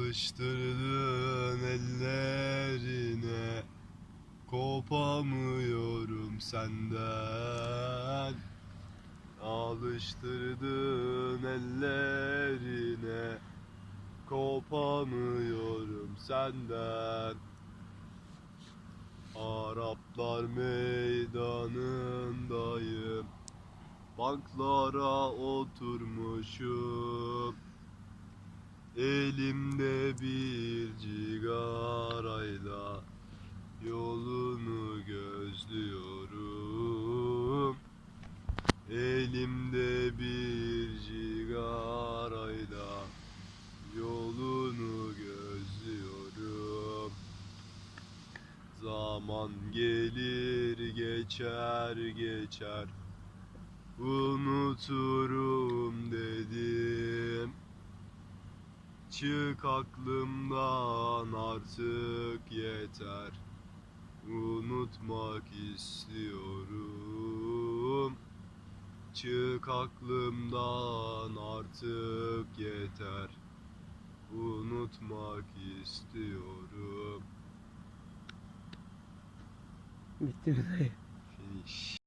Alıştırdın ellerine. Kopamıyorum senden. Alıştırdın ellerine. Kopamıyorum senden. Araplar meydanındayım. Banklara oturmuşum Elimde bir cigarayla Yolunu gözlüyorum. Elimde bir cigarayla Yolunu gözlüyorum. Zaman gelir geçer geçer. Unuturum Çık aklımdan artık yeter. Unutmak istiyorum. Çık aklımdan artık yeter. Unutmak istiyorum. Bitti mi dayı?